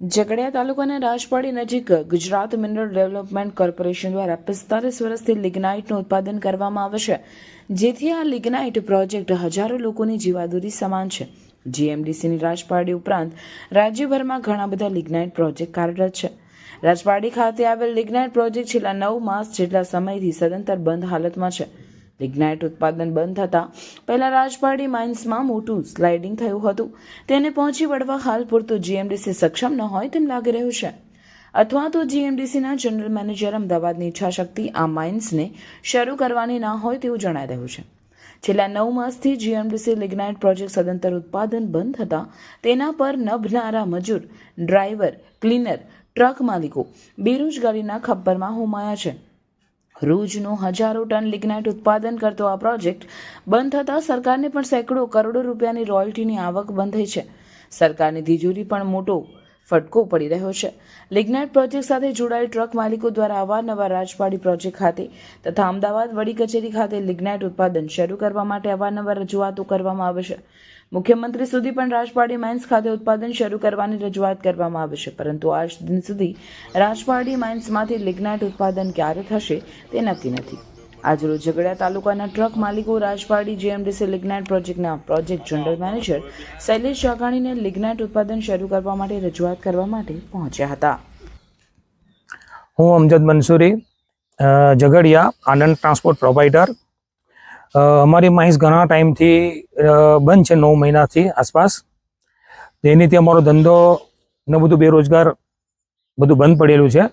ઝઘડિયા તાલુકાના રાજપાડી નજીક Gujarat mineral development corporation દ્વારા પિસ્તાલીસ વર્ષથી લિગ્નાઇટનું ઉત્પાદન કરવામાં આવે છે. જેથી આ લિગ્નાઇટ પ્રોજેક્ટ હજારો લોકોની જીવાદોરી સમાન છે. જીએમડીસીની રાજપાડી ઉપરાંત રાજ્યભરમાં ઘણા બધા લિગ્નાઇટ પ્રોજેક્ટ કાર્યરત છે. રાજપાડી ખાતે આવેલ લિગ્નાઇટ પ્રોજેક્ટ છેલ્લા નવ માસ જેટલા સમયથી સદંતર બંધ હાલતમાં છે. લિગ્નાઇટ ઉત્પાદન બંધ થતાં પહેલા રાજપાડી માઇન્સમાં મોટું સ્લાઇડિંગ થયું હતું. તેને પહોંચી વળવા હાલ પૂરતું જીએમડીસી સક્ષમ ન હોય તેમ લાગી રહ્યું છે. અથવા તો જીએમડીસીના જનરલ મેનેજર અમદાવાદની ઈચ્છાશક્તિ આ માઇન્સને શરૂ કરવાની ના હોય તેવું જણાઈ રહ્યું છે. છેલ્લા નવ માસથી જીએમડીસી લિગ્નાઇટ પ્રોજેક્ટ સદંતર ઉત્પાદન બંધ થતાં તેના પર નભનારા મજૂર, ડ્રાઈવર, ક્લીનર, ટ્રક માલિકો બેરોજગારીના ખપ્પરમાં હોમાયા છે. રોજનું હજારો ટન લિગ્નાઇટ ઉત્પાદન કરતો આ પ્રોજેક્ટ બંધ થતાં સરકારને પણ સેંકડો કરોડો રૂપિયાની રોયલ્ટીની આવક બંધ થઈ છે. સરકારની તિજોરી પણ મોટો ફટકો પડી રહ્યો છે. લિગ્નાઇટ પ્રોજેક્ટ સાથે જોડાયેલ ટ્રક માલિકો દ્વારા અવારનવાર રાજપાડી પ્રોજેક્ટ ખાતે તથા અમદાવાદ વડી કચેરી ખાતે લિગ્નાઇટ ઉત્પાદન શરૂ કરવા માટે અવારનવાર રજૂઆતો કરવામાં આવે છે. મુખ્યમંત્રી સુધી પણ રાજપાડી માઇન્સ ખાતે ઉત્પાદન શરૂ કરવાની રજૂઆત કરવામાં આવે છે. પરંતુ આજ દિન સુધી રાજપાડી માઇન્સમાંથી લિગ્નાઇટ ઉત્પાદન ક્યારે થશે તે નક્કી નથી. આજરોજ ઝઘડા તાલુકાના ટ્રક માલિકો રાજપાડી જીએમડીસી લિગ્નાઇટ પ્રોજેક્ટના પ્રોજેક્ટ જનરલ મેનેજર શૈલેષ જાગાણીને લિગ્નાઇટ ઉત્પાદન શરૂ કરવા માટે રજૂઆત કરવા માટે પહોંચ્યા હતા. હું અમજદ મંસૂરી ઝઘડિયા આનંદ ટ્રાન્સપોર્ટ પ્રોવાઈડર અમારી માહિસ ઘણા ટાઈમથી બંધ છે, નવ મહિનાથી આસપાસ. તેનીથી અમારો ધંધો ને બધું બેરોજગાર બધું બંધ પડેલું છે.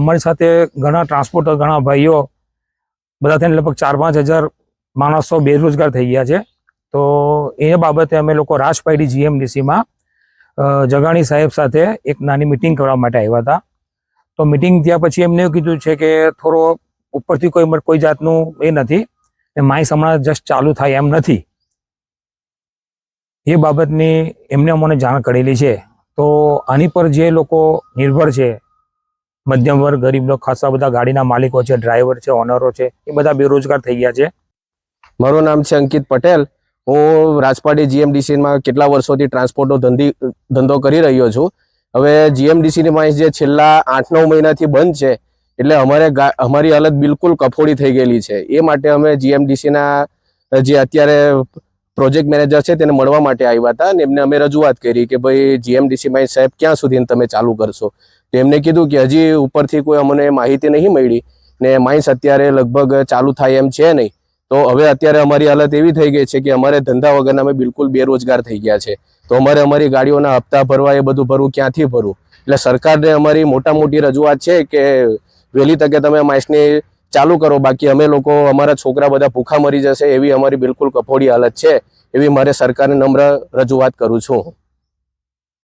અમારી સાથે ઘણા ટ્રાન્સપોર્ટર, ઘણા ભાઈઓ બધા થઈને લગભગ ચાર પાંચ હજાર માણસો બેરોજગાર થઈ ગયા છે. તો એ બાબતે અમે લોકો રાજપાઈડી જીએમડીસીમાં જગાણી સાહેબ સાથે એક નાની મિટિંગ કરવા માટે આવ્યા હતા. તો મિટિંગ થયા પછી એમને એવું કીધું છે કે થોડો ઉપરથી કોઈ કોઈ જાતનું એ નથી. ને માઇસ હમણાં જસ્ટ ચાલુ થાય એમ નથી. એ બાબતની એમને અમને જાણ કરેલી છે. તો આની પર જે લોકો નિર્ભર છે મધ્યમ વર્ગ, ગરીબ લોકો, ખાસા બધા ગાડીના માલિકો છે ડ્રાઈવર છે ઓનરો છે, એ બધા બેરોજગાર થઈ ગયા છે. મારું નામ છે અંકિત પટેલ. હું રાજપાડી જીએમડીસીમાં કેટલા વર્ષોથી ટ્રાન્સપોર્ટનો ધંધી, ધંધો કરી રહ્યો છું. હવે જીએમડીસીની માહિતી જે છેલ્લા આઠ નવ મહિનાથી બંધ છે, એટલે અમારે અમારી હાલત બિલકુલ કફોડી થઈ ગયેલી છે. એ માટે અમે જીએમડીસીના જે અત્યારે પ્રોજેક્ટ મેનેજર છે, તેને મળવા માટે આવ્યા હતા અને એમને અમે રજૂઆત કરી કે ભાઈ જીએમડીસી માં સાહેબ ક્યાં સુધી તમે ચાલુ કરશો? એમને કીધું કે હજી ઉપરથી કોઈ અમને માહિતી નહીં મળી ને માઇન્સ અત્યારે લગભગ ચાલુ થાય એમ છે નહીં. તો હવે અત્યારે અમારી હાલત એવી થઈ ગઈ છે કે અમારે ધંધા વગરના અમે બિલકુલ બેરોજગાર થઈ ગયા છે. તો અમારે અમારી ગાડીઓના હપ્તા ભરવા એ બધું ભરવું ક્યાંથી ભરવું? એટલે સરકારને અમારી મોટા મોટી રજૂઆત છે કે વહેલી તકે તમે માઇસની ચાલુ કરો. બાકી અમે લોકો, અમારા છોકરા બધા ભૂખા મરી જશે એવી અમારી બિલકુલ કફોડી હાલત છે એવી મારે સરકારને નમ્ર રજૂઆત કરું છું.